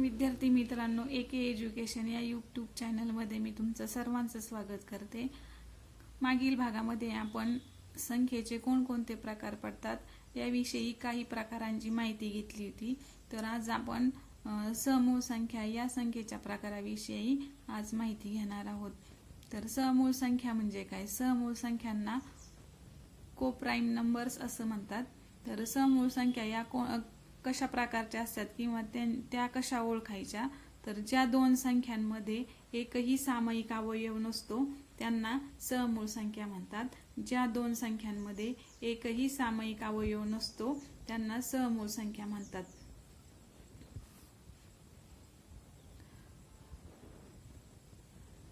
विद्यार्थी मित्रांनो ए के एज्युकेशन या यूट्यूब चॅनलमध्ये मी तुमचं सर्वांचं स्वागत करते. मागील भागामध्ये आपण संख्येचे कोणकोणते प्रकार पडतात याविषयी काही प्रकारांची माहिती घेतली होती. तर आज आपण समूळ संख्या या संख्येच्या प्रकाराविषयी आज माहिती घेणार आहोत. तर समूळ संख्या म्हणजे काय? समूळ संख्यांना कोप्राईम नंबर्स असं म्हणतात. तर समूळ संख्या या को कशा प्रकारच्या असतात किंवा त्या- कशा ओळखायच्या तर ज्या दोन संख्यांमध्ये एकही सामायिक अवयव नसतो त्यांना समूळ संख्या म्हणतात. ज्या दोन संख्यांमध्ये एकही सामायिक अवयव नसतो त्यांना समूळ संख्या म्हणतात.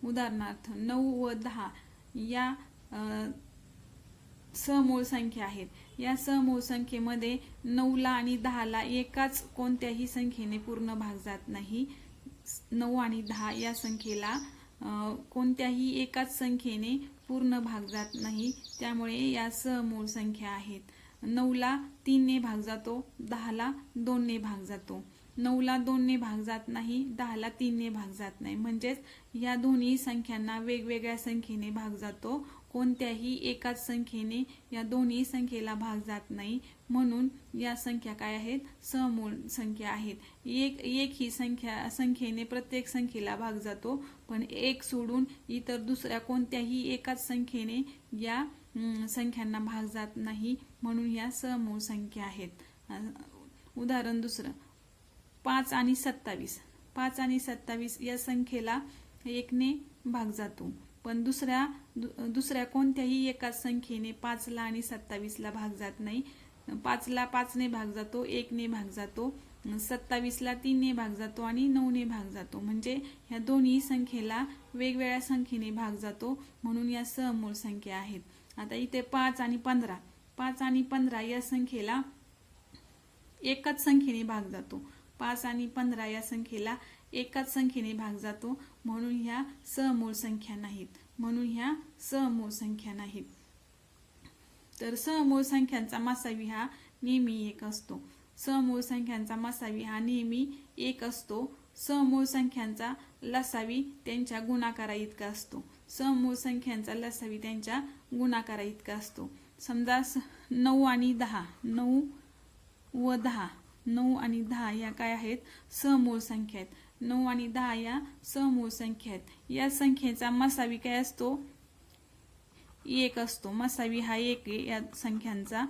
उदाहरणार्थ नऊ व दहा या समूळ संख्या आहेत. या समूह संख्येमध्ये नऊला आणि दहाला एकाच कोणत्याही संख्येने पूर्ण भाग जात नाही. नऊ आणि दहा या संख्येला कोणत्याही एकाच संख्येने पूर्ण भाग जात नाही. त्यामुळे या समूळ संख्या आहेत. नऊला तीनने भाग जातो दहाला दोनने भाग जातो. नऊला दोनने भाग जात नाही दहाला तीनने भाग जात नाही. म्हणजेच या दोन्ही संख्यांना वेगवेगळ्या संख्येने भाग जातो. कोणत्याही एकाच संख्येने या दोन्ही संख्येला भाग जात नाही. म्हणून या संख्या काय आहेत? समूळ संख्या आहेत. एक एक ही संख्या संख्येने प्रत्येक संख्येला भाग जातो. पण एक सोडून इतर दुसऱ्या कोणत्याही एकाच संख्येने या संख्यांना भाग जात नाही. म्हणून या समूळ संख्या आहेत. उदाहरण दुसरं. पाच आणि सत्तावीस. पाच आणि सत्तावीस या संख्येला एकने भाग जातो. पण दुसऱ्या दु- दुसऱ्या कोणत्याही एकाच संख्येने पाचला आणि सत्तावीसला भाग जात नाही. पाचला पाचने भाग जातो एकने भाग जातो सत्तावीसला तीनने भाग जातो आणि नऊने भाग जातो. म्हणजे ह्या दोन्ही संख्येला वेगवेगळ्या संख्येने भाग जातो म्हणून या समूळ संख्या आहेत. आता इथे पाच आणि पंधरा. पाच आणि पंधरा या संख्येला एकाच संख्येने भाग जातो. पाच आणि पंधरा या संख्येला एकाच संख्येने भाग जातो. म्हणून ह्या समूळ संख्या नाहीत. म्हणून ह्या समूळ संख्या नाहीत. तर समूळ संख्यांचा मासावी हा नेहमी एक असतो. समूळ संख्यांचा मासावी हा नेहमी एक असतो. समूळ संख्यांचा लसावी त्यांच्या गुणाकारा इतका असतो. समूळ संख्यांचा लसावी त्यांच्या गुणाकारा इतका असतो. समजा स- नऊ आणि दहा. नऊ व दहा. नऊ आणि दहा या काय आहेत? समूळ संख्या आहेत. नऊ आणि दहा या समूळ संख्या आहेत. या संख्येचा मसावी काय असतो? एक असतो. मसावी हा एक या संख्यांचा.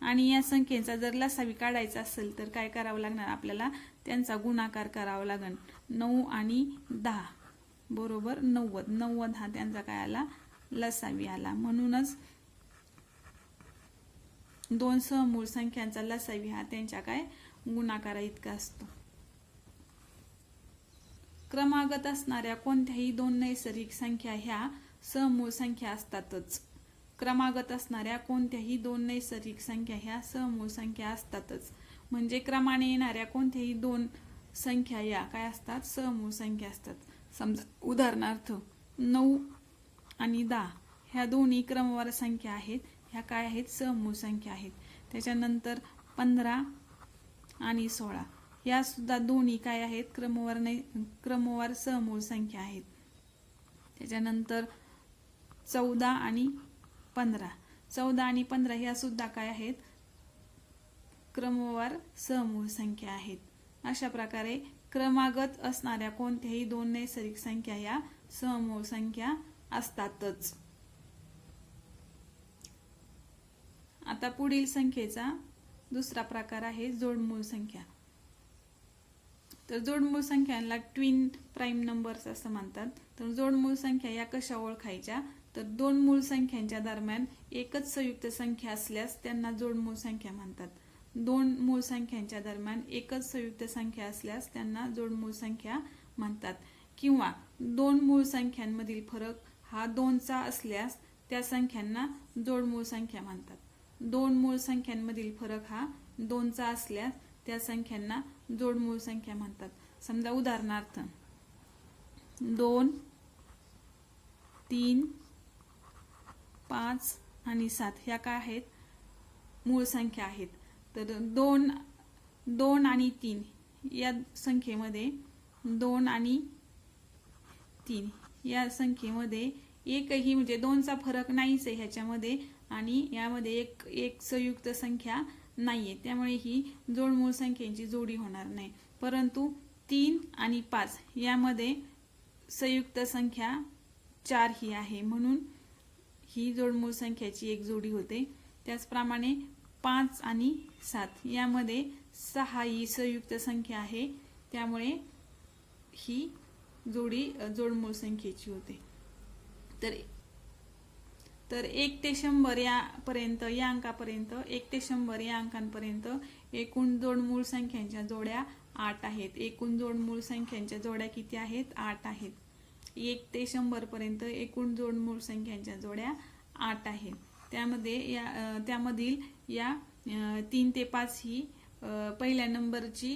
आणि या संख्येचा जर लसावी काढायचा असेल तर काय करावं लागणार आपल्याला? त्यांचा गुणाकार करावा लागेल नऊ आणि दहा. बरोबर नव्वद. नव्वद हा त्यांचा काय आला? लसावी आला. म्हणूनच दोन समूळ संख्यांचा लसावी हा त्यांच्या काय? गुणाकारा इतका असतो. क्रमागत असणाऱ्या कोणत्याही दोन नैसर्गिक संख्या ह्या समूळ संख्या असतातच. क्रमागत असणाऱ्या कोणत्याही दोन नैसर्गिक संख्या ह्या समूळ संख्या असतातच. म्हणजे क्रमाने येणाऱ्या कोणत्याही दोन संख्या या काय असतात? समूळ संख्या असतात. समजा उदाहरणार्थ नऊ आणि दहा ह्या दोन्ही क्रमवार संख्या आहेत. ह्या काय आहेत? समूळ संख्या आहेत. त्याच्यानंतर पंधरा आणि सोळा. या सुद्धा दोन्ही काय आहेत? क्रमवार नाही क्रमवार समूळ संख्या आहेत. त्याच्यानंतर चौदा आणि पंधरा. चौदा आणि पंधरा ह्या सुद्धा काय आहेत? क्रमवार समूळ संख्या आहेत. अशा प्रकारे क्रमागत असणाऱ्या कोणत्याही दोन नैसर्गिक संख्या या समूळ संख्या असतातच. आता पुढील संख्येचा दुसरा प्रकार आहे जोडमूळ संख्या. तर जोडमूळ संख्यांना ट्विन प्राईम नंबर्स असं म्हणतात. तर जोडमूळ संख्या या कशा ओळखायच्या? तर दोन मूळ संख्यांच्या दरम्यान एकच संयुक्त संख्या असल्यास त्यांना जोडमूळ संख्या म्हणतात. दोन मूळ संख्यांच्या दरम्यान एकच संयुक्त संख्या असल्यास त्यांना जोडमूळ संख्या म्हणतात. किंवा दोन मूळ संख्यांमधील फरक हा दोनचा असल्यास त्या संख्यांना जोडमूळ संख्या म्हणतात. दोन मूळ संख्यांमधील फरक हा दोनचा असल्यास त्या संख्यांना जोडमूळ संख्या म्हणतात. समजा उदाहरणार्थ दोन तीन पाच आणि सात ह्या काय आहेत? मूळ संख्या आहेत. तर दोन दोन आणि तीन या संख्येमध्ये दोन आणि तीन या संख्येमध्ये एकही म्हणजे दोनचा फरक नाहीच आहे. ह्याच्यामध्ये आणि यामध्ये एक एक संयुक्त संख्या नाहीये. त्यामुळे ही जोडमूळ संख्येची जोडी होणार नाही. परंतु तीन आणि पाच यामध्ये संयुक्त संख्या चार ही आहे. म्हणून ही जोडमूळ संख्याची एक जोडी होते. त्याचप्रमाणे पाच आणि सात यामध्ये सहा ही संयुक्त संख्या आहे. त्यामुळे ही जोडी जोडमूळ संख्येची होते. तर तर एक ते शंभर यापर्यंत या अंकापर्यंत एक ते शंभर या अंकांपर्यंत एकूण जोडमूळ संख्यांच्या जोड्या आठ आहेत. एकूण जोडमूळ संख्यांच्या जोड्या किती आहेत? आठ आहेत. एक ते शंभर पर्यंत एकूण जोडमूळ संख्यांच्या जोड्या आठ आहेत. त्यामध्ये या त्यामधील या तीन ते पाच ही पहिल्या नंबरची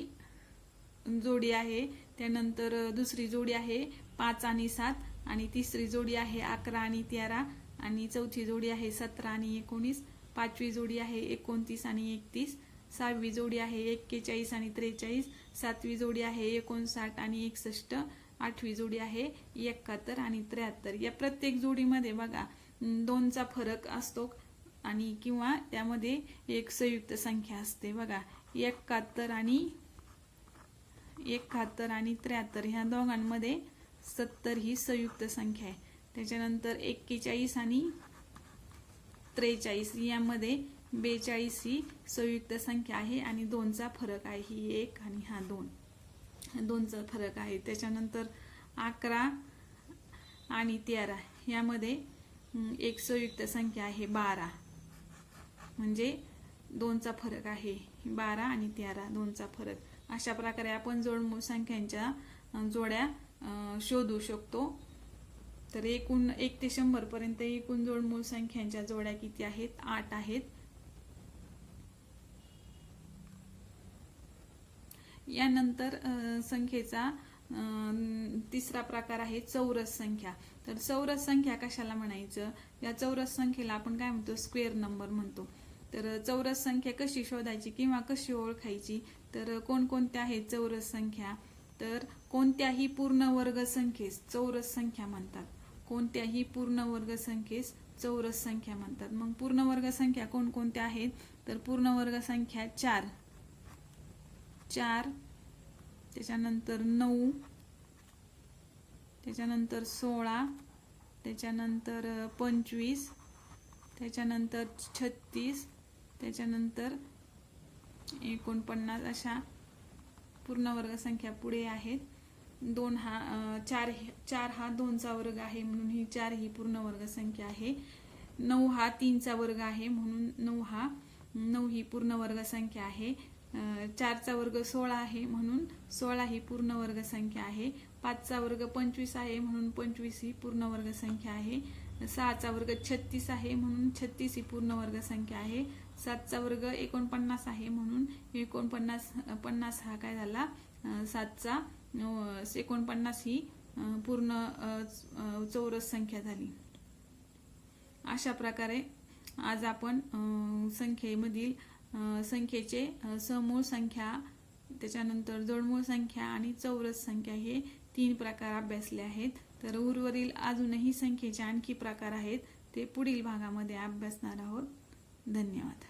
जोडी आहे. त्यानंतर दुसरी जोडी आहे पाच आणि सात आणि तिसरी जोडी आहे अकरा आणि तेरा. आणि चौथी जोडी आहे सतरा आणि एकोणीस. पाचवी जोडी आहे एकोणतीस आणि एकतीस. सहावी जोडी आहे एक्केचाळीस आणि त्रेचाळीस. सातवी जोडी आहे एकोणसाठ आणि एकसष्ट. आठवी जोडी आहे एकाहत्तर आणि त्र्याहत्तर. या प्रत्येक जोडीमध्ये बघा दोनचा फरक असतो आणि किंवा त्यामध्ये एक संयुक्त संख्या असते. बघा एकाहत्तर आणि एकाहत्तर आणि त्र्याहत्तर ह्या दोघांमध्ये सत्तर ही संयुक्त संख्या आहे. त्याच्यानंतर एक्केचाळीस आणि त्रेचाळीस यामध्ये बेचाळीस ही संयुक्त संख्या आहे आणि दोनचा फरक आहे ही एक आणि हा दोन. दोनचा फरक आहे. त्याच्यानंतर अकरा आणि तेरा यामध्ये एक संयुक्त संख्या आहे बारा. म्हणजे दोनचा फरक आहे बारा आणि तेरा दोनचा फरक. अशा प्रकारे आपण जोडमूळ संख्यांच्या जोड्या शोधू शकतो. तर एकूण एक ते शंभर पर्यंत एकूण जोडमूळ संख्यांच्या जोड्या किती आहेत? आठ आहेत. यानंतर संख्येचा तिसरा प्रकार आहे चौरस संख्या. तर चौरस संख्या कशाला म्हणायचं? या चौरस संख्येला आपण काय म्हणतो? स्क्वेअर नंबर म्हणतो. तर चौरस संख्या कशी शोधायची किंवा कशी ओळखायची? तर कोणकोणत्या आहेत चौरस संख्या? तर कोणत्याही पूर्ण वर्ग संख्येस चौरस संख्या म्हणतात. कोणत्याही पूर्ण वर्ग संख्येस चौरस संख्या म्हणतात. मग पूर्ण वर्ग संख्या कोणकोणत्या आहेत? तर पूर्ण वर्ग संख्या चार. चार त्याच्यानंतर नऊ त्याच्यानंतर सोळा त्याच्यानंतर पंचवीस त्याच्यानंतर छत्तीस त्याच्यानंतर एकोणपन्नास अशा पूर्ण वर्ग संख्या पुढे आहेत. दोन हा चार चार हा दोनचा वर्ग आहे म्हणून ही चार ही पूर्ण वर्ग संख्या आहे. नऊ हा तीनचा वर्ग आहे म्हणून नऊ हा नऊ ही पूर्ण वर्ग संख्या आहे चारचा वर्ग सोळा आहे म्हणून सोळा ही पूर्ण वर्ग संख्या आहे. पाचचा वर्ग पंचवीस आहे म्हणून पंचवीस ही पूर्ण वर्ग संख्या आहे. सहाचा वर्ग छत्तीस आहे म्हणून छत्तीस ही पूर्ण वर्ग संख्या आहे. सातचा वर्ग एकोणपन्नास आहे म्हणून एकोणपन्नास पन्नास हा काय झाला? सातचा. एकोणपन्नास ही पूर्ण चौरस संख्या झाली. अशा प्रकारे आज आपण संख्येमधील संख्येचे समूळ संख्या त्याच्यानंतर जोडमूळ संख्या आणि चौरस संख्या हे तीन प्रकार अभ्यासले आहेत. तर उर्वरील अजूनही संख्येचे आणखी प्रकार आहेत. ते पुढील भागामध्ये अभ्यासणार आहोत. धन्यवाद.